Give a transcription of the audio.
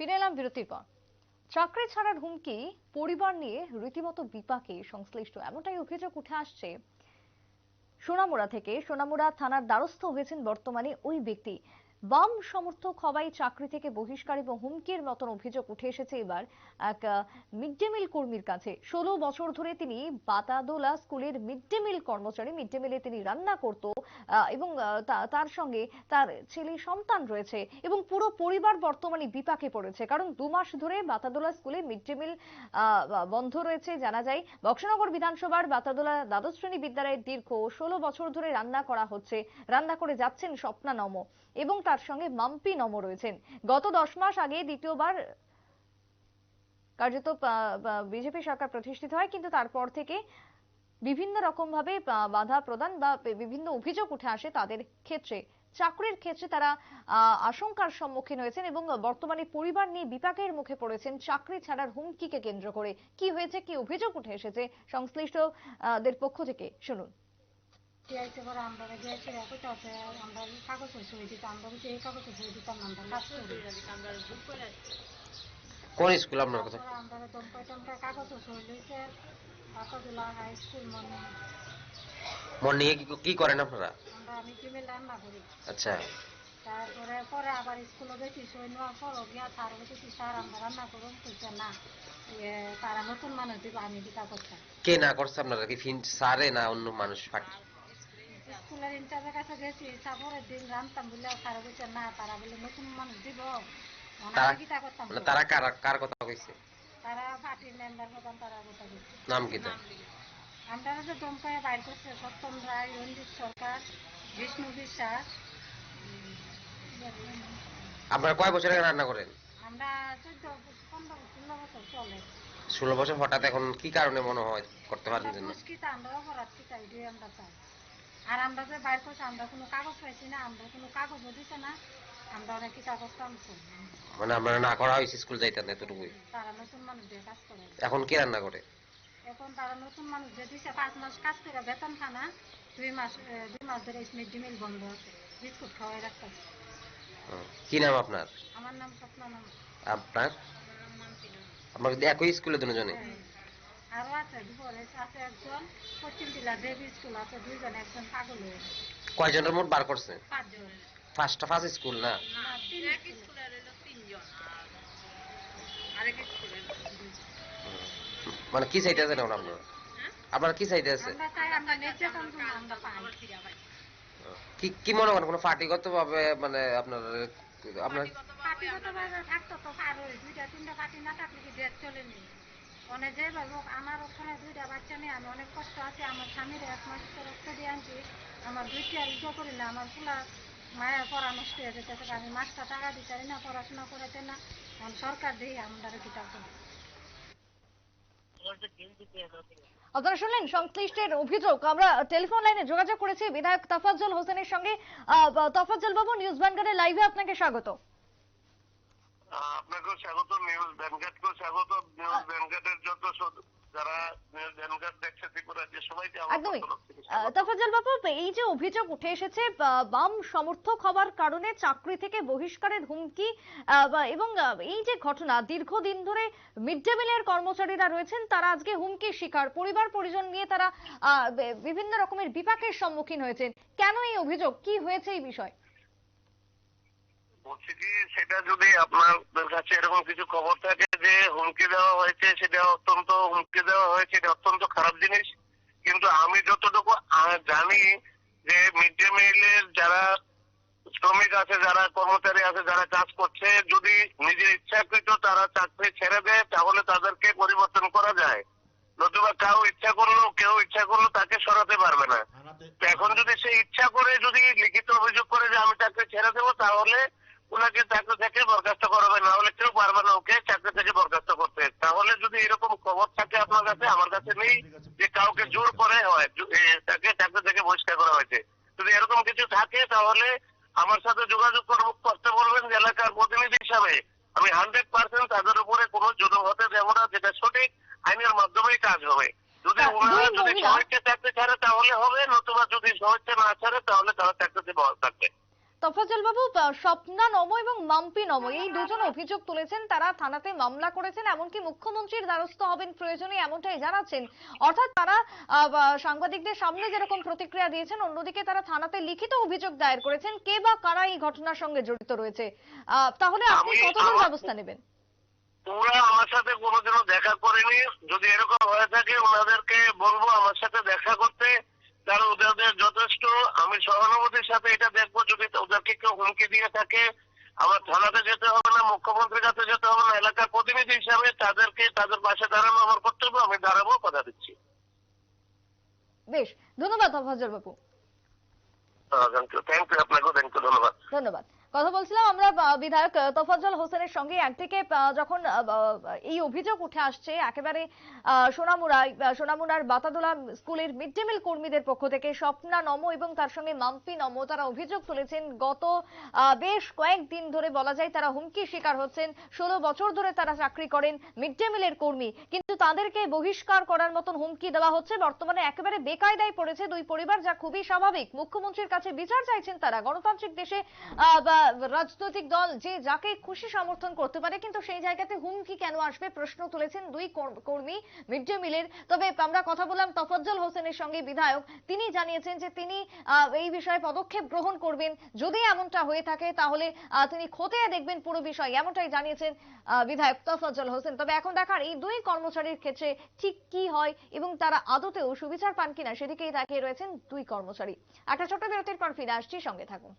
ফিরে এলাম বিরতির পর। চাকরি ছাড়ার হুমকি, পরিবার নিয়ে রীতিমতো বিপাকে সংশ্লিষ্ট এমনটাই অভিযোগ উঠে আসছে। সোনামুড়া থেকে সোনামুড়া থানার দ্বারস্থ হয়েছেন বর্তমানে ওই ব্যক্তি। বাম সমর্থক হওয়াই চাকরি থেকে বহিষ্কার এবং হুমকির মতন অভিযোগ উঠে এসেছে এবার এক মিড ডে মিল কর্মীর কাছে। ষোলো বছর ধরে তিনি বাতাদোলা স্কুলের মিড ডে মিল কর্মচারী। মিড ডে মিলে তিনি রান্না করত এবং তার সঙ্গে তার ছেলে সন্তান রয়েছে এবং পুরো পরিবার বর্তমানে বিপাকে পড়েছে। কারণ দু মাস ধরে বাতাদোলা স্কুলে মিড ডে মিল বন্ধ রয়েছে জানা যায়। বক্সনগর বিধানসভার বাতাদোলা দ্বাদশ শ্রেণি বিদ্যালয়ের দীর্ঘ ষোলো বছর ধরে রান্না করা হচ্ছে। রান্না করে যাচ্ছেন স্বপ্না নম। এবং তার সঙ্গে মাম্পি নম রয়েছেন। গত দশ মাস আগে দ্বিতীয়বার কার্যত বিজেপি সরকার প্রতিষ্ঠিত হয় কিন্তু তারপর থেকে বিভিন্ন রকম ভাবে বাধা প্রদান বা বিভিন্ন অভিযোগ উঠে আসে তাদের ক্ষেত্রে। চাকরির ক্ষেত্রে তারা আশঙ্কার সম্মুখীন হয়েছেন এবং বর্তমানে পরিবার নিয়ে বিপাকের মুখে পড়েছেন। চাকরি ছাড়ার হুমকিকে কেন্দ্র করে কি হয়েছে কি অভিযোগ উঠে এসেছে সংশ্লিষ্ট আহ, পক্ষ থেকে? শুনুন। দিয়েছে পরে আমরা দিয়েছে কইতে আছে আমরা কাগজ সই দিতাম আমরা এই কাগজ সই দিতাম না আমরা কাজ করি। কোন স্কুল আপনার কথা? আমরা দমকা টমকা কাগজ সই লইছে বাতাদুলা হাই স্কুল মনে মন নিয়ে কি কি করেন আপনারা? আমরা আমি কিমে রান্না করি। আচ্ছা। তারপরে পরে আবার স্কুলে গেছি সই নেওয়ার পর গিয়া স্যার বলছি স্যার আমরা রান্না করুন কইছে না ইয়ে, তারা নতুন মানুষ দিব আমি দিতা করতাম কে না করছে আপনারা কি? ফিন সারে না অন্য মানুষ? ফাঁকি স্কুলের ইনচার্জের কাছে গেছি তারপরের দিন রান্তাম বলে বলছে না তারা বলে নতুন মানুষ দিব। তারা তারা কার কার কথা কইছে? তারা পার্টির মেম্বার তারা কথা বলছে নাম কি তো আমরা যে দমকায় বাইর করছে সত্যম রায় রঞ্জিত সরকার বিষ্ণু বিশ্বাস। আপনারা কয় বছর আগে রান্না করেন? আমরা চোদ্দ পনেরো ষোলো বছর চলে। ষোলো বছর হঠাৎ এখন কি কারণে মনে হয় করতে পারেন যে না? মুশকিল আমরা অপরাধ কি চাই আমরা চাই। আর আমরা যে বাইর করছি আমরা কোনো কাগজ পাইছি না আমরা কোনো কাগজও দিছে না আমরা অনেক কাগজ কাম মানে আপনারা না করা হয়েছে স্কুল যাইতেন না এতটুকুই। তারা নতুন মানুষ দিয়ে কাজ করে। এখন কে রান্না করে? এখন তারা নতুন মানুষ যে দিছে পাঁচ মাস কাজ করে বেতন খানা দুই মাস দুই মাস ধরে মিড ডে মিল বন্ধ আছে বিস্কুট খাওয়াই রাখতেছে। কি নাম আপনার? আমার নাম স্বপ্ন নাম আপনার আপনার একই স্কুলে দুজনে? আরও আছে দুপুরে আছে একজন পশ্চিম জেলা দেবী স্কুল আছে দুইজন একজন পাগল হয়ে কয়জনের মোট বার করছে? পাঁচজন। ফার্স্টটা ফার্স্ট স্কুল না? না, তিন স্কুল। মানে কি চাইতে আছেন এখন আপনারা? আপনারা কি চাইতে আছে আমরা চাই আমরা নির্যাতন যেন আমরা কি কি মনে করেন কোনো পার্টিগত ভাবে মানে আপনার আপনার পার্টিগতভাবে থাকতো তো দুইটা তিনটা পার্টি না থাকলে কি দেশ চলেনি অনেক যেভাবে হোক, আমার ওখানে দুইটা বাচ্চা নিয়ে আমি অনেক কষ্ট আমার স্বামীর এক মাস রক্ত দিয়ে আনছি। আমার দুইটা করি না, আমার ফুলা মায়ের নষ্ট হয়ে যেতেছে আমি টাকা দিতে না পড়াশোনা করাতে না। সরকার দিয়ে কিতাব করি আপনারা শুনলেন সংশ্লিষ্টের অভিযোগ। আমরা টেলিফোন লাইনে যোগাযোগ করেছি বিধায়ক তফাজ্জল হোসেনের সঙ্গে। তফাজ্জল বাবু, নিউজ ভ্যানগার্ডের লাইভে আপনাকে স্বাগত। আপনাকেও স্বাগত নিউজ ভ্যানগার্ডকেও স্বাগত। নিউজ ভ্যানগার্ডের যত যারা নিউজ ভ্যানগার্ড দেখছে ত্রিপুরা যে সবাইকে আমার তরফ থেকে আহ, স্বাগত। তফাজ্জল বাবু এই যে অভিযোগ উঠে এসেছে বাম সমর্থক হওয়ার কারণে চাকরি থেকে বহিষ্কারের হুমকি এবং এই যে ঘটনা দীর্ঘদিন ধরে মিড ডে মিলের কর্মচারীরা রয়েছেন তারা আজকে হুমকির শিকার। পরিবার পরিজন নিয়ে তারা আহ, বিভিন্ন রকমের বিপাকের সম্মুখীন হয়েছেন। কেন এই অভিযোগ? কি হয়েছে এই বিষয়? বলছি কি সেটা যদি আপনাদের কাছে এরকম কিছু খবর থাকে যে হুমকি দেওয়া হয়েছে সেটা অত্যন্ত হুমকি দেওয়া হয়েছে এটা অত্যন্ত খারাপ জিনিস। কিন্তু আমি যতটুকু জানি যে মিড ডে মিলের যারা শ্রমিক আছে যারা কর্মচারী আছে যারা কাজ করছে যদি নিজের ইচ্ছাকৃত তারা চাকরি ছেড়ে দেয় তাহলে তাদেরকে পরিবর্তন করা যায়। নতুবা কাউ ইচ্ছা করল কেউ ইচ্ছা করল তাকে সরাতে পারবে না। তো এখন যদি সে ইচ্ছা করে যদি লিখিত অভিযোগ করে যে আমি চাকরি ছেড়ে দেবো তাহলে ওনাকে চাকরি থেকে বরখাস্ত করাবে না হলে কেউ পারবে না ওকে চাকরি থেকে বরখাস্ত করতে। তাহলে যদি এরকম খবর থাকে আপনার কাছে আমার কাছে নেই যে কাউকে জোর করে হয় তাকে চাকরি থেকে বহিষ্কার করা হয়েছে। যদি এরকম কিছু থাকে তাহলে আমার সাথে যোগাযোগ করতে বলবেন যে এলাকার প্রতিনিধি হিসাবে। আমি হান্ড্রেড পার্সেন্ট তাদের উপরে কোনো জুলুম হতে দেবো না যেটা সঠিক আইনের মাধ্যমেই কাজ হবে। যদি তা ওনারা যদি সবাইকে চাকরি ছাড়ে তাহলে হবে নতুবা যদি সবাইকে না ছাড়ে তাহলে তারা চাকরিতে বহাল থাকবে। তফাজ্জল বাবু স্বপ্না নম এবং মাম্পি নম এই দুজন অভিযোগ তুলেছেন তারা থানাতে মামলা করেছেন এমনকি মুখ্যমন্ত্রীর দ্বারস্থ হবেন প্রয়োজনে এমনটাই জানাচ্ছেন। অর্থাৎ তারা সাংবাদিকদের সামনে যেরকম প্রতিক্রিয়া দিয়েছেন অন্যদিকে তারা থানাতে লিখিত অভিযোগ দায়ের করেছেন কে বা কারা এই ঘটনার সঙ্গে জড়িত রয়েছে। আহ, তাহলে আপনি আমার- ব্যবস্থা নেবেন? ওরা আমার সাথে কোনোদিনও দেখা করেনি। যদি এরকম হয়ে থাকে ওনাদেরকে বলব আমার সাথে দেখা করতে কারণ ওদের আমি সহানুভূতির সাথে এটা দেখব। যদি ওদেরকে কেউ হুমকি দিয়ে থাকে আমার থানাতে যেতে হবে না মুখ্যমন্ত্রীর কাছে যেতে হবে না এলাকার প্রতিনিধি হিসাবে তাদেরকে তাদের পাশে দাঁড়ানো আমার কর্তব্য আমি দাঁড়াবো কথা দিচ্ছি। বেশ ধন্যবাদ তফাজ্জল বাবু। থ্যাংক ইউ থ্যাংক ইউ আপনাকেও থ্যাংক ইউ ধন্যবাদ। ধন্যবাদ। কথা বলছিলাম আমরা বিধায়ক তোফাজ্জল হোসেনের সঙ্গে। একদিকে যখন এই অভিযোগ উঠে আসছে একেবারে সোনামুড়ায় সোনামুড়ার বাতাদোলা স্কুলের মিড ডে মিল কর্মীদের পক্ষ থেকে স্বপ্না নম এবং তার সঙ্গে মাম্পি নম তারা অভিযোগ তুলেছেন গত বেশ কয়েকদিন ধরে বলা যায় তারা হুমকির শিকার হচ্ছেন। ষোলো বছর ধরে তারা চাকরি করেন মিড ডে মিলের কর্মী। কিন্তু তাদেরকে বহিষ্কার করার মতন হুমকি দেওয়া হচ্ছে। বর্তমানে একেবারে বেকায়দায় পড়েছে দুই পরিবার যা খুবই স্বাভাবিক। মুখ্যমন্ত্রীর কাছে বিচার চাইছেন তারা। গণতান্ত্রিক দেশে আহ, রাজনৈতিক দল যে যাকে খুশি সমর্থন করতে পারে, কিন্তু সেই জায়গাতে হুমকি কেন আসবে প্রশ্ন তুলেছেন দুই কর্মী মিড ডে মিলের। তবে আমরা কথা বললাম তফজ্জল হোসেনের সঙ্গে বিধায়ক। তিনি জানিয়েছেন যে তিনি এই বিষয়ে পদক্ষেপ গ্রহণ করবেন। যদি এমনটা হয়ে থাকে, তাহলে তিনি খতিয়ে দেখবেন পুরো বিষয়। এমনটাই জানিয়েছেন বিধায়ক তফজ্জল হোসেন। তবে এখন দেখার এই দুই কর্মচারীর ক্ষেত্রে ঠিক কি হয় এবং তারা আদতেও সুবিচার পান কিনা, সেদিকেই তাকিয়ে রয়েছেন দুই কর্মচারী। একটা ছোট বিরতির পর ফিরে আসছি। সঙ্গে থাকুন।